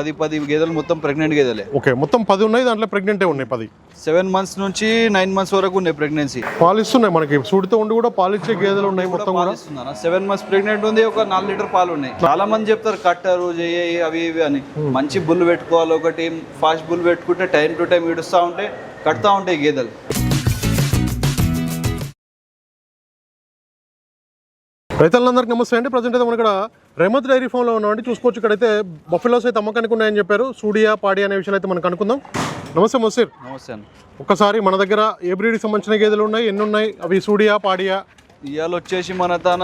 పది పది గేదెలు మొత్తం ప్రెగ్నెంట్ గేదెలే. ఓకే మొత్తం పది ఉన్నాయి దాంట్లో ప్రెగ్నెంటే ఉన్నాయి పది. సెవెన్ మంత్స్ నుంచి నైన్ మంత్స్ వరకు ఉన్నాయి ప్రెగ్నెన్సీ పాలు ఇస్తున్నాయి మనకి సూడితో ఉండి కూడా పాలు ఇచ్చే గేదెలు ఉన్నాయి మొత్తం సెవెన్ మంత్స్ ప్రెగ్నెంట్ ఉంది ఒక నాలుగు లీటర్ పాలు ఉన్నాయి. చాలా మంది చెప్తారు కట్టరు చేయి అవి ఇవి అని. మంచి బుల్ పెట్టుకోవాలి ఒకటి ఫాస్ట్ బుల్ పెట్టుకుంటే టైం టు టైం ఇడుస్తూ ఉంటే కడతా ఉంటాయి గేదెలు. రైతులందరికీ నమస్తే అండి. ప్రజెంట్ అయితే మన ఇక్కడ రేమత్ డైరీ ఫామ్లో ఉన్నామండి. చూసుకోవచ్చు ఇక్కడైతే బఫెలోస్ అయితే అమ్మకానికి ఉన్నాయని చెప్పారు. సూడియా పాడి అనే విషయాలు అయితే మనం కనుక్కుందాం నమస్తే మొసీర్ నమస్తే ఒక్కసారి మన దగ్గర ఏ బ్రీడ్కి సంబంధించిన గేదెలు ఉన్నాయి? ఎన్ని ఉన్నాయి? అవి సూడియా పాడియా? ఇవాళ వచ్చేసి మన తన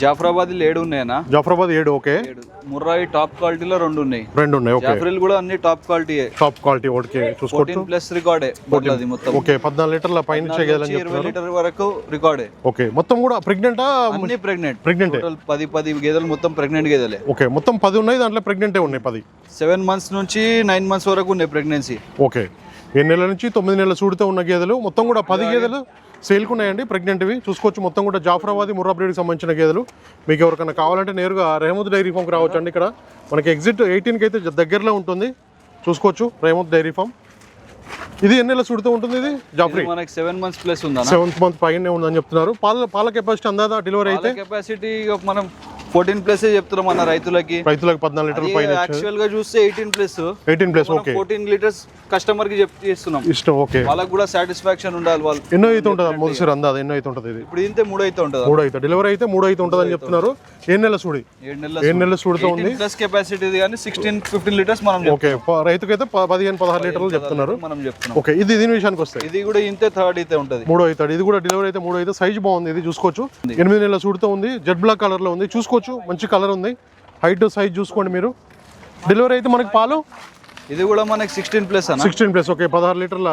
జాఫరాబాద్ ఏడు ఉన్నాయన్నా. జాఫరాబాద్ ఏడు ఓకే. ముర్రాయి టాప్ క్వాలిటీలో రెండు ఉన్నాయి. రెండు ఉన్నాయి ఓకే. జాఫ్రిల్ కూడా అన్ని top quality top quality okay చూసుకోవచ్చు. ఫోర్టీన్ ప్లస్ రికార్డే బొడ్లది మొత్తం. ఓకే పద్నాలుగు లీటర్ల పైన ఇరవై చెప్తున్నారు. లీటర్ వరకు రికార్డే. ఓకే మొత్తం కూడా ప్రెగ్నెంటా? అన్ని ప్రెగ్నెంట్. ప్రెగ్నెంటే? టోటల్ పది పది గేదెలు మొత్తం ప్రెగ్నెంట్ గేదెలే. ఓకే మొత్తం పది ఉన్నాయి దాంట్లో ప్రెగ్నెంటే ఉన్నాయి పది. సెవెన్ మంత్స్ నుంచి నైన్ మంత్స్ వరకు ఉన్నాయి ప్రెగ్నెన్సీ. ఓకే. ఏడు నెలల నుంచి తొమ్మిది నెలల సూడితో ఉన్న గేదెలు? మొత్తం కూడా పది గేదెలు సేల్కు ఉన్నాయండి ప్రెగ్నెంట్వి. చూసుకోవచ్చు మొత్తం కూడా జాఫరాబాద్ ముర్రా బ్రీడ్కి సంబంధించిన గేదెలు. మీకు ఎవరికైనా కావాలంటే నేరుగా రేమత్ డైరీ ఫామ్కి రావచ్చు అండి ఇక్కడ. మనకి ఎగ్జిట్ ఎయిటీన్కి అయితే దగ్గరలో ఉంటుంది. చూసుకోవచ్చు రేమత్ డైరీ ఫామ్. ఇది ఎన్ని నెలల సూడితో ఉంటుంది ఇది? జాఫ్రీ? మనకి సెవెన్ మంత్స్ ప్లస్ ఉందా సెవెంత్ మంత్ పైనే ఉందని చెప్తున్నారు. పాల పాల కెపాసిటీ అందాదా డెలివరీ అయితే? కెపాసిటీ మనం ఫోర్టీన్ ప్లస్ చెప్తున్నాం మన రైతులకి. రైతులకు పద్నాలుగు లీటర్ల పైన యాక్చువల్గా చూస్తే eighteen plus. Eighteen plus okay. Fourteen litres కస్టమర్కి చెప్తే ఇస్తున్నాం ఇష్టం ఓకే. వాళ్ళకి కూడా సాటిస్ఫాక్షన్ ఉండాలి వాళ్ళు. ఎన్నో అయితే ఉంటుంది మొదటిసారి అందాది ఎన్నో అయితే ఉంటుంది ఇది. ఇప్పుడు ఇంతే మూడు అయితే ఉంటుంది? మూడు అయితే డెలివరీ అయితే మూడు అయితే ఉంటుంది అని చెప్తున్నారు. ఏ నెల సూడి. ఏడు నెలల ఏడు సూడితో ఉంది. ప్లస్ కెపాసిటీ కానీ సిక్స్టీన్ ఫిఫ్టీన్ లీటర్స్ మనం చెప్తున్నాం. ఓకే రైతుకైతే ప- పదిహేను పదహారు లీటర్లు చెప్తున్నారు. మనం చెప్తున్నాం. ఓకే ఇది దీని విషయానికి వస్తాయి ఇది కూడా ఇంతే థర్డ్ అయితే ఉంటది. మూడో అవుతాడు ఇది కూడా డెలివరీ అయితే మూడో అయితే సైజ్ బాగుంది ఇది చూసుకోవచ్చు. ఎనిమిది నెలల సూడితో ఉంది జెడ్ బ్లాక్ కలర్లో ఉంది చూసుకోవచ్చు. మంచి కలర్ ఉంది. హైట్ సైజ్ చూసుకోండి మీరు. డెలివరీ అయితే మనకి పాలు? ఇది కూడా మనకి sixteen plus sixteen plus okay పదహారు లీటర్ల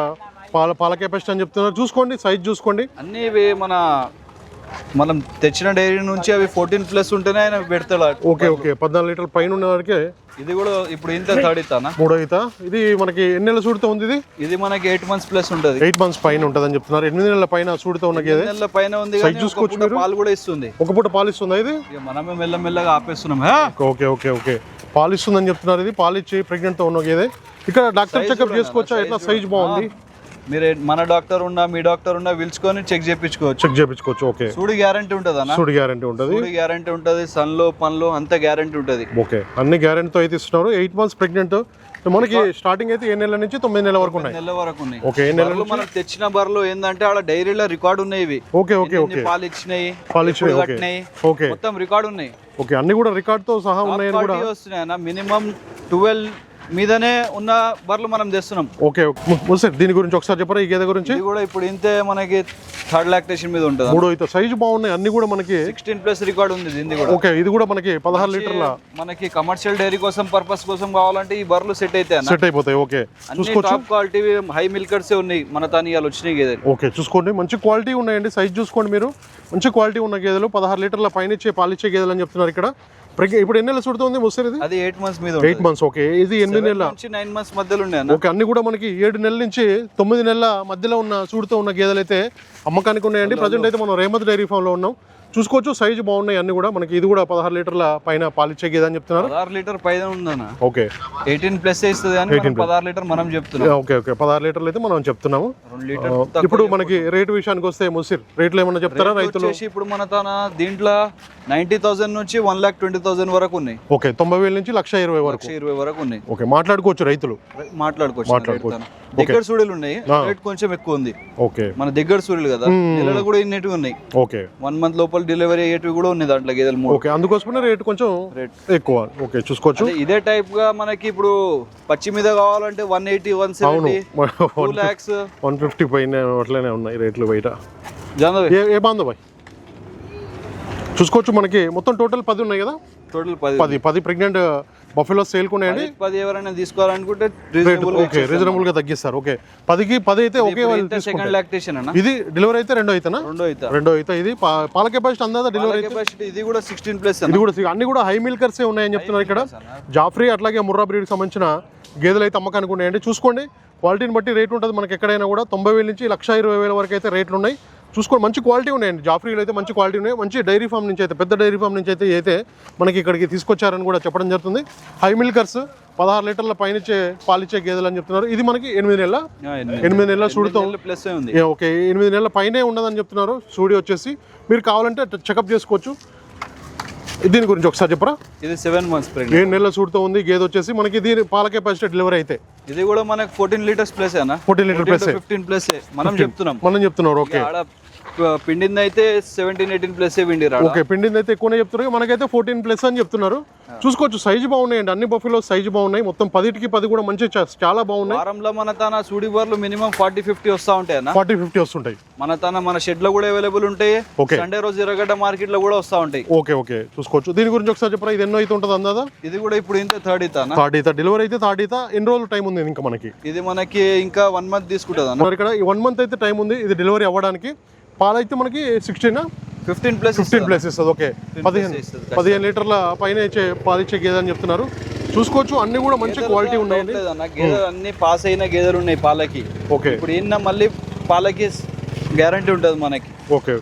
పాల పాల కెపాసిటీ అని చెప్తున్నారు. చూసుకోండి సైజ్ చూసుకోండి. అన్ని మన మనం తెచ్చిన డైరీ నుంచి అవి ఫోర్టీన్ ప్లస్ ఉంటేనే ఆయన పెడతాడు. Okay okay. పద్నాలుగు లీటర్ల పైన ఉన్న వారికి ఇది కూడా ఇప్పుడు ఇంత థర్డ్ ఇస్తానా మూడో ఇది మనకి ఎన్ని నెలల సూడితో ఉంది ఇది? ఇది మనకి ఎయిట్ మంత్స్ ప్లస్ ఉంటది. ఎయిట్ మంత్స్ పైన ఉంటుంది అని చెప్తున్నారు. ఎనిమిది నెలల పైన సూడితో ఉన్న గేదె నెలల పైన ఉంది ఒక పూట పాలు కూడా ఇస్తుంది. ఒక పూట పాలు ఇస్తుందా ఇది? మనమే మెల్లమెల్లగా ఆపేస్తున్నాం. హే! ఓకే ఓకే ఓకే పాలు ఇస్తుందని చెప్తున్నారు ఇది. పాలు ఇచ్చి ప్రెగ్నెంట్తో ఉన్న గేదె ఇక్కడ డాక్టర్ చెకప్ చేసుకోవచ్చా? ఎట్లా సైజ్ బాగుంది? మీరు మన డాక్టర్ ఉన్నా మీ డాక్టర్ ఉన్నా పిలుచుకొని చెక్ చేయించుకోవచ్చు చెక్ చేయించుకోవచ్చు ఓకే. సూడి గ్యారంటీ ఉంటుంది అన్న సూడి గ్యారంటీ ఉంటుంది. సూడి గ్యారంటీ ఉంటుంది సన్లో పన్లో అంత గ్యారంటీ ఉంటుంది. ఓకే. అన్ని గ్యారంటీతో అయితే ఇస్తున్నారు. Eight months pregnant. మనకి స్టార్టింగ్ అయితే ఏ నెలల నుంచి తొమ్మిది నెలల వరకు ఉన్నాయి. నెల వరకు ఉన్నాయి. ఓకే ఏ నెల బర్రెలు మనం తెచ్చిన బర్రెలు ఏంటంటే ఆడ డైరీలో రికార్డు ఉన్నాయి ఇవి. Okay okay okay. పాలు ఇచ్చినాయి పాలు ఇచ్చినాయి, ఓకే. మొత్తం రికార్డు ఉన్నాయి. ఓకే అన్ని కూడా రికార్డ్తో సహా ఉన్నాయని కూడా వస్తున్నాయి అన్న. మినిమం ట్వెల్వ్ మీదనే ఉన్న బర్రెలు మనం తెస్తున్నాం. ఓకే సార్ దీని గురించి ఒకసారి చెప్పరా ఈ గేదె గురించి? ఇది కూడా ఇప్పుడు ఇంతే మనకి థర్డ్ లాక్టేషన్ మీద ఉంటుంది. మూడు అయితే సైజ్ బాగున్నాయి అన్ని కూడా మనకి సిక్స్టీన్ ప్లస్ రికార్డ్ ఉంది దీన్ని కూడా. ఓకే ఇది కూడా మనకి పదహారు లీటర్ల మనకి కమర్షియల్ డైరీ కోసం పర్పస్ కోసం కావాలంటే ఈ బర్రెలు సెట్ అయితే సెట్ అయిపోతాయి ఓకే. టాప్ క్వాలిటీ హై మిల్కర్సే ఉన్నాయి. మన తానియాలు వచ్చినాయి గేదెలు. ఓకే చూసుకోండి. మంచి క్వాలిటీ ఉన్నాయండి. సైజ్ చూసుకోండి మీరు. మంచి క్వాలిటీ ఉన్న గేదెలు పదహారు లీటర్ల పైన ఇచ్చే పాలిచ్చే గేదెలు అని చెప్తున్నారు ఇక్కడ. ఇప్పుడు ఎన్ని నెలలు చుడుతుంది ఇది? అది ఎయిట్ మంత్స్ మీద ఎయిట్ మంత్స్ ఓకే ఇది ఎనిమిది నెలల? నుంచి నైన్ మంత్స్ మధ్యలో ఉన్నాయి అన్న. ఓకే అన్ని కూడా మనకి ఏడు నెలల నుంచి తొమ్మిది నెలల మధ్యలో ఉన్న సూడుతో ఉన్న గేదెలు అయితే అమ్మకానికి ఉన్నాయండి. ప్రజెంట్ అయితే మనం రేమత్ డైరీ ఫామ్లో ఉన్నాం. చూసుకోవచ్చు సైజు బాగున్నాయి అన్ని కూడా. మనకి ఇది కూడా పదహారు లీటర్ల పైన పాలిచ్చే గేదె అని చెప్తున్నారు. పదహారు లీటర్ పైన ఉందన్న. ఓకే ఎయిటీన్ ప్లస్ ఇస్తుంది కానీ పదహారు లీటర్ మనం చెప్తున్నాం. ఓకే ఓకే పదహారు లీటర్లు అయితే మనం చెప్తున్నాము. లీటర్ ఇప్పుడు మనకి రేటు విషయానికి వస్తే ముసిర్ రేట్లు ఏమన్నా చెప్తారా రైతులు? ఇప్పుడు మన తన దీంట్లో నైన్టీ థౌసండ్ నుంచి వన్ లాక్ ట్వంటీ థౌసండ్ వరకు ఉన్నాయి. ఓకే తొంభై వేల నుంచి లక్ష ఇరవై వరకు. లక్ష ఇరవై వరకు ఉన్నాయి. ఓకే మాట్లాడుకోవచ్చు రైతులు. మాట్లాడుకోవచ్చు మాట్లాడుకోవచ్చు. దగ్గర సూడీలు ఉన్నాయి రేట్ కొంచెం ఎక్కువ ఉంది. ఓకే. మన దగ్గర సూడీలు కదా నెలలో కూడా ఇన్నిటివి ఉన్నాయి. ఓకే. వన్ మంత్ లోపల డెలివరీ అయ్యేటివి కూడా ఉన్నాయి దాంట్లో గేదెలు మూడు. ఓకే అందుకోసమే రేట్ కొంచెం రేట్. ఎక్కువ. ఓకే చూసుకోవచ్చు. ఇదే టైప్గా మనకి ఇప్పుడు పచ్చి మీద కావాలంటే one eighty one seventy two lakhs one fifty పైన అట్లనే ఉన్నాయి రేట్లు బయట. ఏ బాయ్? చూసుకోవచ్చు మనకి. మొత్తం టోటల్ పది ఉన్నాయి కదా? టోటల్ పది. పది పది ప్రెగ్నెంట్ బఫెలో సేల్కి ఉన్నాయండి పది- ఎవరైనా తీసుకోవాలనుకుంటే ఓకే రీజనబుల్గా తగ్గిస్తారు. ఓకే పదికి పది అయితే వాళ్ళు సెకండ్ లాక్టేషన్ అన్న? ఇది డెలివరీ అయితే రెండో అయితేనా రెండో అయితే. రెండో అయితే ఇది. పాల కెపాసిటీ అందా డెలివరీ కెపాసిటీ ఇది కూడా సిక్స్టీన్ ప్లస్ ఇది కూడా అన్ని కూడా హై మిల్కర్సే ఉన్నాయని చెప్తున్నారు ఇక్కడ. జాఫ్రీ అట్లాగే ముర్రా బ్రీడ్కి సంబంధించిన గేదెలు అయితే అమ్మకానికి ఉన్నాయండి. చూసుకోండి. క్వాలిటీని బట్టి రేట్ ఉంటుంది మనకి ఎక్కడైనా కూడా. తొంభై వేల నుంచి లక్ష ఇరవై వేల వరకు అయితే రేట్లు ఉన్నాయి. చూసుకోండి మంచి క్వాలిటీ ఉన్నాయండి. జాఫ్రీలు అయితే మంచి క్వాలిటీ ఉన్నాయి. మంచి డైరీ ఫామ్ నుంచి అయితే పెద్ద డైరీ ఫామ్ నుంచి అయితే అయితే మనకి ఇక్కడికి తీసుకొచ్చారని కూడా చెప్పడం జరుగుతుంది. హై మిల్కర్స్ పదహారు లీటర్ల పైన ఇచ్చే పాలిచ్చే గేదెలు అని చెప్తున్నారు. ఇది మనకి ఎనిమిది నెలల ఎనిమిది నెలల. సూడితో. ప్లస్ ఉంది. ఓకే. ఎనిమిది నెలల పైనే ఉన్నదని చెప్తున్నారు. సూడి వచ్చేసి మీరు కావాలంటే చెకప్ చేసుకోవచ్చు. దీని గురించి ఒకసారి చెప్పరా? ఇది సెవెన్ మంత్స్ ఏడు నెలల సూడితో ఉంది. గేదె వచ్చేసి మనకి దీని పాల కెపాసిటీ డెలివరీ అయితే. ఇది కూడా మనకి fourteen litres plus 14 litre plus fifteen plus మనం చెప్తున్నాం. మనం చెప్తున్నారు ఓకే. పిండింది అయితే సెవెంటీన్ ఎయిటీన్ ప్లస్ పిండి రాడ ఓకే పిండింది అయితే ఎక్కువనే చెప్తున్నారు. మనకైతే ఫోర్టీన్ ప్లస్ అని చెప్తున్నారు. చూసుకోవచ్చు సైజు బాగున్నాయండి. అన్ని బఫెలో సైజు బాగున్నాయి. మొత్తం పదిటికి పది కూడా మంచి చాలా బాగున్నాయి. వారంలో మన తన సూడి బర్లు మినిమం ఫార్టీ ఫిఫ్టీ వస్తా ఉంటాయి ఫార్టీ ఫిఫ్టీ వస్తుంటాయి. మన తన మన షెడ్లో కూడా అవైలబుల్ ఉంటాయి. Okay. సండే రోజు ఎర్రగడ్డ మార్కెట్లో కూడా వస్తా ఉంటాయి. Okay okay. చూసుకోవచ్చు. దీని గురించి ఒకసారి చెప్పరా? ఇది ఎన్నో అయితే ఉంటుంది అందాదా? ఇది కూడా ఇప్పుడు ఇంత థర్డ్ ఇతానా థర్డ్ ఈత డెలివరీ అయితే థర్డ్ ఈత ఎన్ని రోజులు టైం ఉంది ఇంకా మనకి? ఇది మనకి ఇంకా వన్ మంత్ తీసుకుంటుంది అన్న? ఇక్కడ ఈ వన్ మంత్ అయితే టైం ఉంది. ఇది డెలివరీ అవ్వడానికి. పాలు అయితే మనకి sixteen fifteen plus fifteen plus ఇస్తుంది ఓకే పదిహేను. పదిహేను లీటర్ల పైన ఇచ్చే పాలు ఇచ్చే గేదె అని చెప్తున్నారు. చూసుకోవచ్చు అన్ని కూడా మంచి క్వాలిటీ ఉన్నాయండి. అన్న. గేదెలు అన్ని పాస్ అయిన గేదెలు ఉన్నాయి పాలకి. ఓకే ఇప్పుడు ఈయన మళ్ళీ పాలకి గ్యారంటీ ఉంటుంది మనకి. ఓకే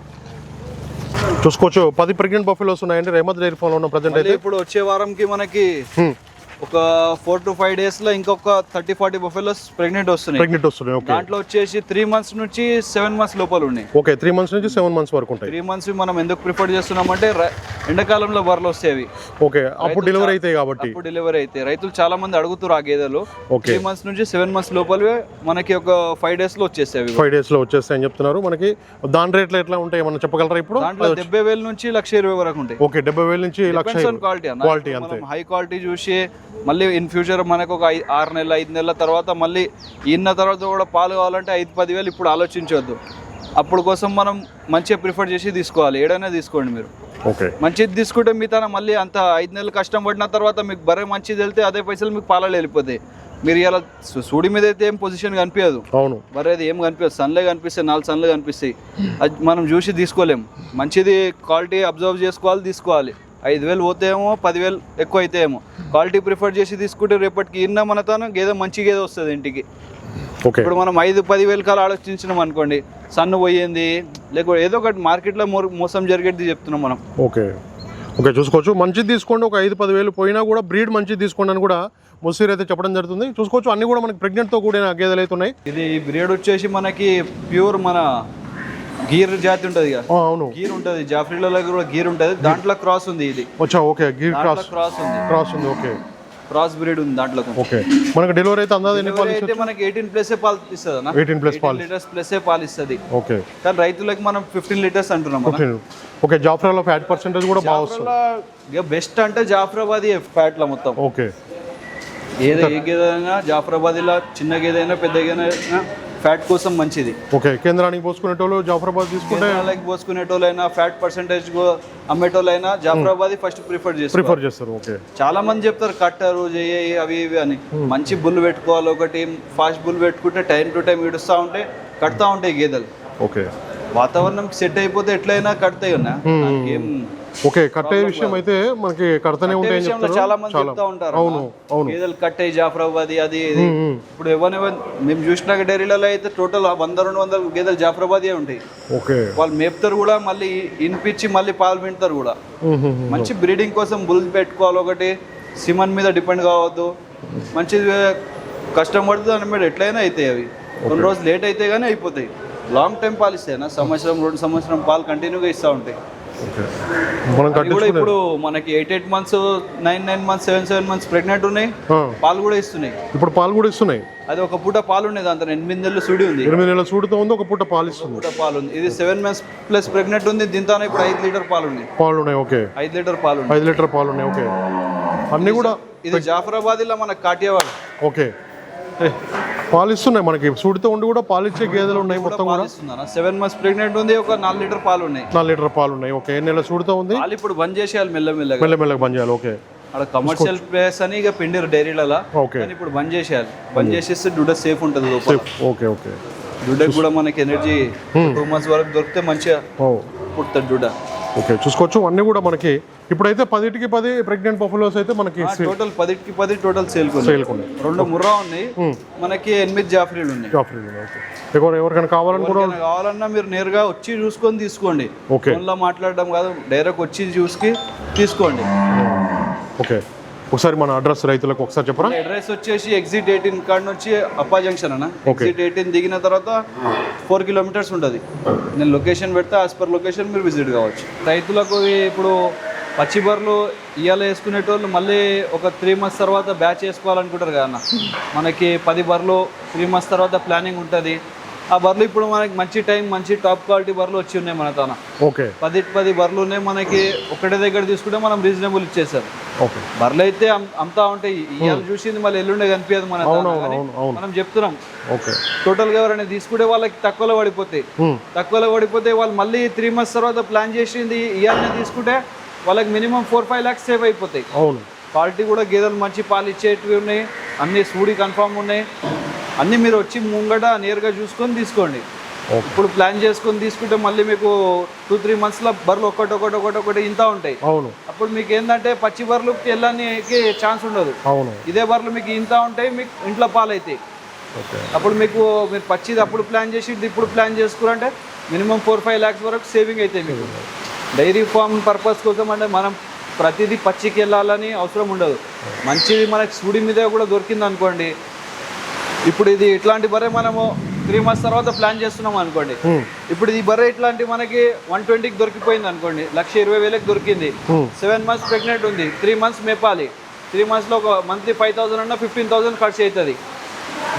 చూసుకోవచ్చు పది ప్రెగ్నెంట్ బఫెలోస్ ఉన్నాయండి. రేమత్ డైరీ ఫామ్లో ఉన్న ప్రజెంట్ అయితే. ఇప్పుడు వచ్చే వారంకి మనకి హ్మ్. ఒక ఫోర్ టు ఫైవ్ డేస్లో ఇంకొక థర్టీ ఫార్టీ బఫెలోస్ ప్రెగ్నెంట్ వస్తున్నాయి. ప్రెగ్నెంట్ వస్తున్నాయి ఓకే. దాంట్లో వచ్చేసి త్రీ మంత్స్ నుంచి సెవెన్ మంత్స్ లోపల ఉన్నాయి. ఓకే త్రీ మంత్స్ నుంచి సెవెన్ మంత్స్ వరకు ఉంటాయి. త్రీ మంత్స్ మనం ఎందుకు ప్రిఫర్ చేస్తున్నామంటే ర- ఎండాకాలంలో బర్రెలు వస్తాయి ఓకే అప్పుడు డెలివరీ అవుతాయి కాబట్టి. అప్పుడు డెలివరీ అయితే రైతులు చాలా మంది అడుగుతారు ఆ గేదెలు. త్రీ మంత్స్ నుంచి సెవెన్ మంత్స్ లోపలే మనకి ఒక ఫైవ్ డేస్లో వచ్చేస్తాయి అవి. ఫైవ్ డేస్లో వచ్చేస్తాయని చెప్తున్నారు. మనకి దాని రేట్లు ఎట్లా ఉంటాయి? మనం చెప్పగలరా ఇప్పుడు? దాంట్లో డెబ్బై వేల నుంచి లక్ష ఇరవై వరకు ఉంటాయి. ఓకే డెబ్బై వేల నుంచి లక్ష క్వాలిటీ క్వాలిటీ అంతే. హై క్వాలిటీ చూసి మళ్ళీ ఇన్ ఫ్యూచర్ మనకు ఒక ఆరు నెలల ఐదు నెలల తర్వాత మళ్ళీ ఇన్న తర్వాత కూడా పాలు కావాలంటే ఐదు పదివేలు ఇప్పుడు ఆలోచించవద్దు అప్పుడు కోసం మనం మంచిగా ప్రిఫర్ చేసి తీసుకోవాలి. ఏడైనా తీసుకోండి మీరు. ఓకే. మంచిది తీసుకుంటే మీ తన మళ్ళీ అంత ఐదు నెలలు కష్టం పడిన తర్వాత మీకు బర్రె మంచిది వెళ్తే అదే పైసలు మీకు పాలలో వెళ్ళిపోతాయి. మీరు ఇలా సూడి మీద అయితే ఏం పొజిషన్ కనిపించదు. అవును. బర్రె అది ఏం కనిపించదు. సన్లే కనిపిస్తాయి నాలుగు సన్లు కనిపిస్తాయి. అది మనం చూసి తీసుకోలేం. మంచిది క్వాలిటీ అబ్జర్వ్ చేసుకోవాలి తీసుకోవాలి. ఐదు వేలు పోతేమో పదివేలు ఎక్కువ అయితే ఏమో క్వాలిటీ ప్రిఫర్ చేసి తీసుకుంటే రేపటికి ఇన్న మన తను గేదె మంచి గేదె వస్తుంది ఇంటికి. ఓకే. ఇప్పుడు మనం ఐదు పదివేలు కాలు ఆలోచించినాం అనుకోండి సన్ను పోయింది లేకపోతే ఏదో ఒకటి మార్కెట్లో మో- మోసం జరిగేది చెప్తున్నాం మనం. ఓకే. ఓకే చూసుకోవచ్చు. మంచిది తీసుకోండి ఒక ఐదు పది వేలు పోయినా కూడా బ్రీడ్ మంచిది తీసుకోండి అని కూడా ముసీర్ అయితే చెప్పడం జరుగుతుంది. చూసుకోవచ్చు అన్ని కూడా మనకి ప్రెగ్నెంట్తో కూడిన గేదెలు అయితే ఉన్నాయి. ఇది బ్రీడ్ వచ్చేసి మనకి ప్యూర్ మన గీర్ జాతి ఉంటుంది అవును. గీర్ ఉంటుంది. జాఫ్రీలలో కూడా గీర్ ఉంటుంది. దాంట్లో క్రాస్ ఉంది ఇది. ఓకే. గీర్ క్రాస్. క్రాస్ ఉంది. క్రాస్ ఉంది ఓకే. క్రాస్ బ్రీడ్ ఉంది దాంట్లో ఓకే. మనకి డెలివరీ అయితే అందాది ఎన్ని పాలు అయితే మనకి ఎయిటీన్ ప్లస్ పాలు ఇస్తుంది అన్న. ఎయిటీన్ ప్లస్ పాలు లీటర్స్ ప్లస్ పాలు ఇస్తుంది ఓకే. కానీ రైతులకు మనం ఫిఫ్టీన్ లీటర్స్ అంటున్నాం మనం ఓకే జాఫ్రాలో ఫ్యాట్ పర్సెంటేజ్ కూడా బాగా వస్తుంది. బెస్ట్ అంటే జాఫ్రాబాద్ ఫ్యాట్లో మొత్తం. ఓకే. ఏదో ఏ గేదైనా జాఫ్రాబాద్ ఇలా చిన్న గేదైనా పెద్ద గేదైనా ఫ్యాట్ కోసం మంచిది. ఓకే కేంద్రానికి పోసుకునేటోళ్ళు జాఫరాబాద్ తీసుకుంటే లైక్ పోసుకునేటోళ్ళైనా ఫ్యాట్ పర్సెంటేజ్ అమ్మేటోళ్ళైనా జాఫ్రాబాద్ ఫస్ట్ ప్రిఫర్ చేస్తారు. ప్రిఫర్ చేస్తారు ఓకే. చాలా మంది చెప్తారు కట్టరు చేయి అవి ఇవి అని. మంచి బుల్ పెట్టుకోవాలి ఒకటి ఫాస్ట్ బుల్ పెట్టుకుంటే టైం టు టైం ఇడుస్తూ ఉంటే కడతా ఉంటాయి గేదెలు. ఓకే. వాతావరణం సెట్ అయిపోతే ఎట్లయినా కడతాయి అన్న. ఏం ఓకే కట్టే విషయం అయితే మనకి కడతనే చెప్తారు చాలా మంది చెప్తా ఉంటారు అవును అవును. గేదెలు కట్టాయి జాఫరాబాద్ అది మ్మ్. ఇప్పుడు ఎవరిని మేము చూసినాక డైరీలలో అయితే టోటల్ వంద రెండు వందల గేదెలు జాఫరాబాద్ ఉంటాయి. ఓకే. వాళ్ళు మేపుతారు కూడా మళ్ళీ ఇనిపించి మళ్ళీ పాలు పిండుతారు కూడా. మంచి బ్రీడింగ్ కోసం బుల్ పెట్టుకోవాలి ఒకటి. సిమన్ మీద డిపెండ్ కావద్దు. మంచి కష్టం పడుతుంది అని మీద ఎట్లయినా అవుతాయి అవి. కొన్ని రోజులు లేట్ అయితే కానీ అయిపోతాయి. లాంగ్ టైం పాలు ఇస్తాయి నా సంవత్సరం రెండు సంవత్సరం పాలు కంటిన్యూగా ఇస్తూ ఉంటాయి. మనం కూడా ఇప్పుడు మనకి eight eight months nine nine months seven seven months pregnant ఉన్నాయి. పాలు కూడా ఇస్తున్నాయి. ఇప్పుడు పాలు కూడా ఇస్తున్నాయి. అది ఒక పూట పాలు ఉండేది అంత ఎనిమిది నెలలు సుడి ఉంది. ఎనిమిది నెలల సూడుతో ఉంది ఒక పూట పాలు ఇస్తుంది. పూట పాలు ఉంది. ఇది సెవెన్ మంత్స్ ప్లస్ ప్రెగ్నెంట్ ఉంది దీంతో ఇప్పుడు ఐదు లీటర్ పాలు ఉన్నాయి. పాలు ఉన్నాయి ఓకే. ఐదు లీటర్ పాలు ఐదు లీటర్ పాలు ఉన్నాయి ఓకే. అన్నీ కూడా ఇది జాఫరాబాద్ ఇలా మనకు కాటియావాడు. ఓకే. పాలు ఇస్తున్నాయి మనకి. సూడితో ఉండి కూడా పాలు ఇచ్చే గేదెలు ఉన్నాయి మొత్తం కూడా. సెవెన్ మంత్స్ ప్రెగ్నెంట్ ఉంది ఒక నాలుగు లీటర్ పాలు ఉన్నాయి. నాలుగు లీటర్ పాలు ఉన్నాయి. ఓకే ఎన్ని నెలల సూడితో ఉంది? పాలు ఇప్పుడు బంద్ చేసేయాలి మెల్లమెల్లగా మెల్లమెల్లగా బంద్ చేయాలి ఓకే. అక్కడ కమర్షియల్ ప్లేస్ అని ఇక పిండిరు డైరీలలో. ఓకే. ఇప్పుడు బంద్ చేసేయాలి. బంద్ చేసేస్తే డుడ సేఫ్ ఉంటుంది లోపల. Okay okay. డుడకి కూడా మనకి ఎనర్జీ టూ మంత్స్ వరకు దొరికితే మంచిగా ఓ. పుడుతుంది డుడ ఓకే చూసుకోవచ్చు. అన్నీ కూడా మనకి ఇప్పుడైతే పదిటికి పది ప్రెగ్నెంట్ బఫలోస్ అయితే మనకి టోటల్ పదికి పది టోటల్ సేల్ సేల్కున్నాయి రెండు ముర్రా ఉన్నాయి. మనకి ఎనిమిది జాఫ్రీలు ఉన్నాయి. జాఫ్రీ ఓకే. ఎవరు ఎవరికైనా కావాలని కూడా ఎవరికైనా కావాలన్నా మీరు నేరుగా వచ్చి చూసుకొని తీసుకోండి. ఓకే. ఫోన్లో మాట్లాడడం కాదు డైరెక్ట్ వచ్చి చూసి తీసుకోండి. ఓకే. ఒకసారి మన అడ్రస్ రైతులకు ఒకసారి చెప్పరా? అడ్రస్ వచ్చేసి ఎగ్జిట్ ఎయిటీన్ కాడ నుంచి అప్పా జంక్షన్ అన్న. ఎగ్జిట్ ఎయిటీన్ దిగిన తర్వాత ఫోర్ కిలోమీటర్స్ ఉంటుంది. నేను లొకేషన్ పెడితే యాజ్ పర్ లొకేషన్ మీరు విజిట్ కావచ్చు. రైతులకు ఇప్పుడు పచ్చి బర్రెలు ఇవాళ వేసుకునేటోళ్ళు మళ్ళీ ఒక త్రీ మంత్స్ తర్వాత బ్యాచ్ వేసుకోవాలనుకుంటారు కదా అన్న. మనకి పది బర్రెలు త్రీ మంత్స్ తర్వాత ప్లానింగ్ ఉంటుంది. ఆ బర్రెలు ఇప్పుడు మనకి మంచి టైం మంచి టాప్ క్వాలిటీ బర్రెలు వచ్చి ఉన్నాయి మన తన. ఓకే. పది పది బర్రెలు ఉన్నాయి మనకి ఒకటే దగ్గర తీసుకుంటే మనం రీజనబుల్ ఇచ్చేసారు ఓకే. బర్రెలు అయితే అమ్ముతా ఉంటాయి. ఇవాళ చూసింది మళ్ళీ ఎల్లుండే కనిపించదు మన. మనం చెప్తున్నాం. ఓకే. టోటల్గా ఎవరైనా తీసుకుంటే వాళ్ళకి తక్కువలో పడిపోతాయి. తక్కువలో పడిపోతే వాళ్ళు మళ్ళీ త్రీ మంత్స్ తర్వాత ప్లాన్ చేసింది ఇవాళనే తీసుకుంటే వాళ్ళకి minimum four five lakhs save అయిపోతాయి. అవును. క్వాలిటీ కూడా గేదెలు మంచి పాలు ఇచ్చేటివి ఉన్నాయి. అన్ని సూడి కన్ఫామ్ ఉన్నాయి. అన్నీ మీరు వచ్చి ముంగట నేరుగా చూసుకొని తీసుకోండి. ఇప్పుడు ప్లాన్ చేసుకొని తీసుకుంటే మళ్ళీ మీకు టూ త్రీ మంత్స్లో బర్రెలు ఒకటి ఒకటి ఒకటి ఒకటి ఇంత ఉంటాయి. అవును. అప్పుడు మీకు ఏంటంటే పచ్చి బర్రెలుకి వెళ్ళడానికి ఛాన్స్ ఉండదు. అవును. ఇదే బర్రెలు మీకు ఇంత ఉంటాయి మీకు ఇంట్లో పాలు అవుతాయి ఓకే. అప్పుడు మీకు మీరు పచ్చిది అప్పుడు ప్లాన్ చేసి ఇప్పుడు ప్లాన్ చేసుకురంటే మినిమం ఫోర్ ఫైవ్ ల్యాక్స్ వరకు సేవింగ్ అవుతాయి మీకు. డైరీ ఫార్మ్ పర్పస్ కోసం అంటే మనం ప్రతిదీ పచ్చికి వెళ్ళాలని అవసరం ఉండదు. మంచిది మనకి సూడి మీద కూడా దొరికింది అనుకోండి ఇప్పుడు ఇది ఇట్లాంటి బర్రె మనము త్రీ మంత్స్ తర్వాత ప్లాన్ చేస్తున్నాం అనుకోండి. ఇప్పుడు ఈ బర్రె ఇట్లాంటి మనకి వన్ ట్వంటీకి దొరికిపోయింది అనుకోండి. లక్ష ఇరవై వేలకు దొరికింది. సెవెన్ మంత్స్ ప్రెగ్నెంట్ ఉంది. త్రీ మంత్స్ మేపాలి. త్రీ మంత్స్లో ఒక మంత్లీ ఫైవ్ థౌసండ్ అన్న ఫిఫ్టీన్ థౌసండ్ ఖర్చు అవుతుంది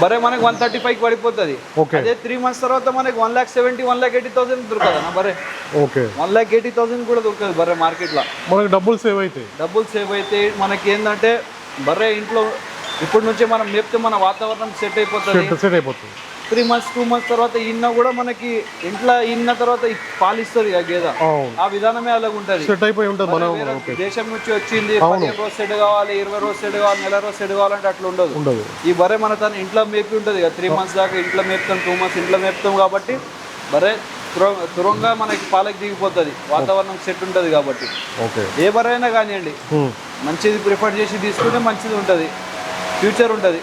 బరే మనకి వన్ థర్టీ ఫైవ్ పడిపోతుంది. అదే త్రీ మంత్స్ తర్వాత మనకి one lakh seventy one lakh eighty thousand దొరకదు అన్న బరే. Okay. One lakh eighty thousand కూడా దొరకదు బరే మార్కెట్లో మనకి డబ్బులు సేవ్ అవుతాయి డబ్బులు సేవ్ అయితే మనకి ఏంటంటే బర్రె ఇంట్లో ఇప్పటి నుంచే మనం మేపితే మన వాతావరణం సెట్ అయిపోతుంది. సెట్ అయిపోతుంది. త్రీ మంత్స్ టూ మంత్స్ తర్వాత ఇన్న కూడా మనకి ఇంట్లో ఇన్న తర్వాత ఈ పాలు ఇస్తుంది ఆ గేదె. ఆ విధానమే అలాగ ఉంటుంది. సెట్ అయిపోయి ఉంటుంది మనం దేశం నుంచి వచ్చింది పదిహేను రోజు సెట్ కావాలి ఇరవై రోజు సెట్ కావాలి నెల రోజు సెట్ కావాలంటే అట్లా ఉండదు. ఉండదు. ఈ బర్రె మన తను ఇంట్లో మేపి ఉంటుంది కదా త్రీ మంత్స్ దాకా ఇంట్లో మేపుతాం టూ మంత్స్ ఇంట్లో మేపుతాం కాబట్టి బర్రె తుర తురంగా మనకి పాలకి దిగిపోతుంది వాతావరణం సెట్ ఉంటుంది కాబట్టి. ఓకే. ఏ బర్రె అయినా కానివ్వండి. మంచిది ప్రిఫర్ చేసి తీసుకుంటే మంచిది ఉంటుంది. ఫ్యూచర్ ఉంటుంది.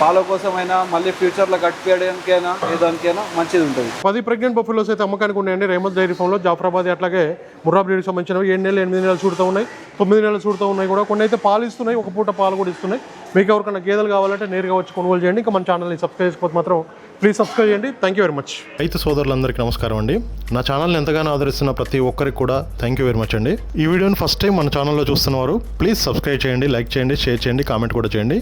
పాల కోసమైనా మళ్ళీ ఫ్యూచర్లో కట్టిపోయడానికైనా ఏ దానికైనా మంచిది ఉంటుంది. పది ప్రెగ్నెంట్ బఫెలోస్ అయితే అమ్మకానికి ఉన్నాయండి. రేమత్ డైరీ ఫామ్లో జాఫరాబాద్ అట్లాగే ముర్రా బ్రీడ్కి సంబంధించినవి. ఏడు నెలలు ఎనిమిది నెలలు చూడుతూ ఉన్నాయి. తొమ్మిది నెలలు చూడుతూ ఉన్నాయి కూడా. కొన్ని అయితే పాలు ఇస్తున్నాయి ఒక పూట పాలు కూడా ఇస్తున్నాయి. మీకు ఎవరికైనా గేదెలు కావాలంటే నేరుగా వచ్చి కొనుగోలు చేయండి. ఇంకా మన ఛానల్ని సబ్స్క్రైబ్ చేసుకోకపోతే మాత్రం ప్లీజ్ సబ్స్క్రైబ్ చేయండి. థ్యాంక్ యూ వెరీ మచ్ రైతు సోదరులందరికీ నమస్కారం అండి. నా ఛానల్ని ఎంతగానో ఆదరిస్తున్న ప్రతి ఒక్కరికి కూడా థ్యాంక్ యూ వెరీ మచ్ అండి. ఈ వీడియోని ఫస్ట్ టైం మన ఛానల్లో చూస్తున్నవారు ప్లీజ్ సబ్స్క్రైబ్ చేయండి లైక్ చేయండి షేర్ చేయండి కామెంట్ కూడా చేయండి.